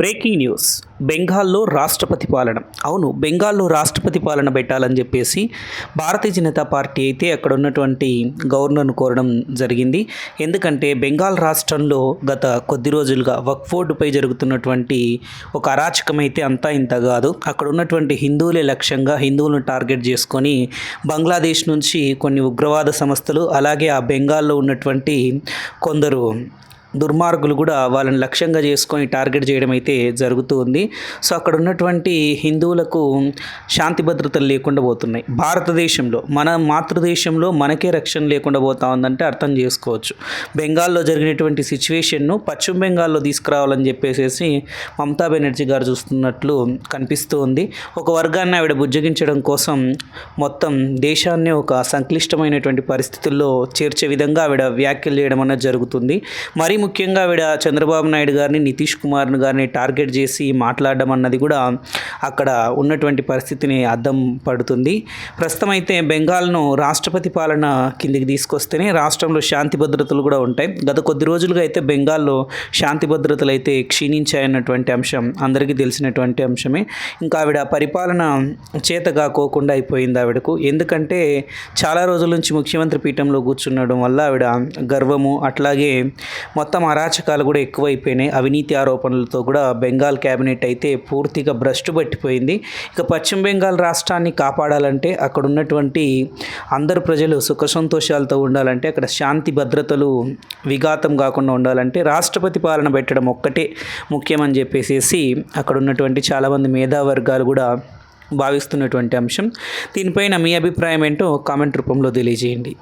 Breaking news. బెంగాల్లో రాష్ట్రపతి పాలన. అవును బెంగాల్లో రాష్ట్రపతి పాలన పెట్టాలని చెప్పేసి భారతీయ జనతా పార్టీ అయితే అక్కడ ఉన్నటువంటి గవర్నర్ను కోరడం జరిగింది. ఎందుకంటే బెంగాల్ రాష్ట్రంలో గత కొద్ది రోజులుగా వక్ఫోర్డుపై జరుగుతున్నటువంటి ఒక అరాచకం అయితే అంతా ఇంత కాదు. అక్కడ ఉన్నటువంటి హిందువులే లక్ష్యంగా హిందువులను టార్గెట్ చేసుకొని బంగ్లాదేశ్ నుంచి కొన్ని ఉగ్రవాద సంస్థలు అలాగే ఆ బెంగాల్లో ఉన్నటువంటి కొందరు దుర్మార్గులు కూడా వాళ్ళని లక్ష్యంగా చేసుకొని టార్గెట్ చేయడం అయితే జరుగుతూ ఉంది. సో అక్కడ ఉన్నటువంటి హిందువులకు శాంతి భద్రతలు లేకుండా పోతున్నాయి. భారతదేశంలో మన మాతృదేశంలో మనకే రక్షణ లేకుండా పోతా ఉందంటే అర్థం చేసుకోవచ్చు. బెంగాల్లో జరిగినటువంటి సిచ్యువేషన్ను పశ్చిమ బెంగాల్లో తీసుకురావాలని చెప్పేసి మమతా బెనర్జీ గారు చూస్తున్నట్లు కనిపిస్తూ ఉంది. ఒక వర్గాన్ని ఆవిడ బుజ్జగించడం కోసం మొత్తం దేశాన్ని ఒక సంక్లిష్టమైనటువంటి పరిస్థితుల్లో చేర్చే విధంగా ఆవిడ వ్యాఖ్యలు చేయడం అనేది జరుగుతుంది. మరి ముఖ్యంగా ఆవిడ చంద్రబాబు నాయుడు గారిని నితీష్ కుమార్ని గారిని టార్గెట్ చేసి మాట్లాడడం అన్నది కూడా అక్కడ ఉన్నటువంటి పరిస్థితిని అద్దం పడుతుంది. ప్రస్తుతం అయితే బెంగాల్ను రాష్ట్రపతి పాలన కిందికి తీసుకొస్తేనే రాష్ట్రంలో శాంతి భద్రతలు కూడా ఉంటాయి. గత కొద్ది రోజులుగా అయితే బెంగాల్లో శాంతి భద్రతలు అయితే క్షీణించాయన్నటువంటి అంశం అందరికీ తెలిసినటువంటి అంశమే. ఇంకా ఆవిడ పరిపాలన చేత కాకోకుండా అయిపోయింది ఆవిడకు. ఎందుకంటే చాలా రోజుల నుంచి ముఖ్యమంత్రి పీఠంలో కూర్చుండడం వల్ల ఆవిడ గర్వము అట్లాగే మొత్తం మొత్తం అరాచకాలు కూడా ఎక్కువైపోయినాయి. అవినీతి ఆరోపణలతో కూడా బెంగాల్ క్యాబినెట్ అయితే పూర్తిగా భ్రష్టు పట్టిపోయింది. ఇక పశ్చిమ బెంగాల్ రాష్ట్రాన్ని కాపాడాలంటే అక్కడ ఉన్నటువంటి అందరు ప్రజలు సుఖ సంతోషాలతో ఉండాలంటే అక్కడ శాంతి భద్రతలు విఘాతం కాకుండా ఉండాలంటే రాష్ట్రపతి పాలన పెట్టడం ఒక్కటే ముఖ్యమని చెప్పేసేసి అక్కడ ఉన్నటువంటి చాలామంది మేధావర్గాలు కూడా భావిస్తున్నటువంటి అంశం. దీనిపైన మీ అభిప్రాయం ఏంటో కామెంట్ రూపంలో తెలియజేయండి.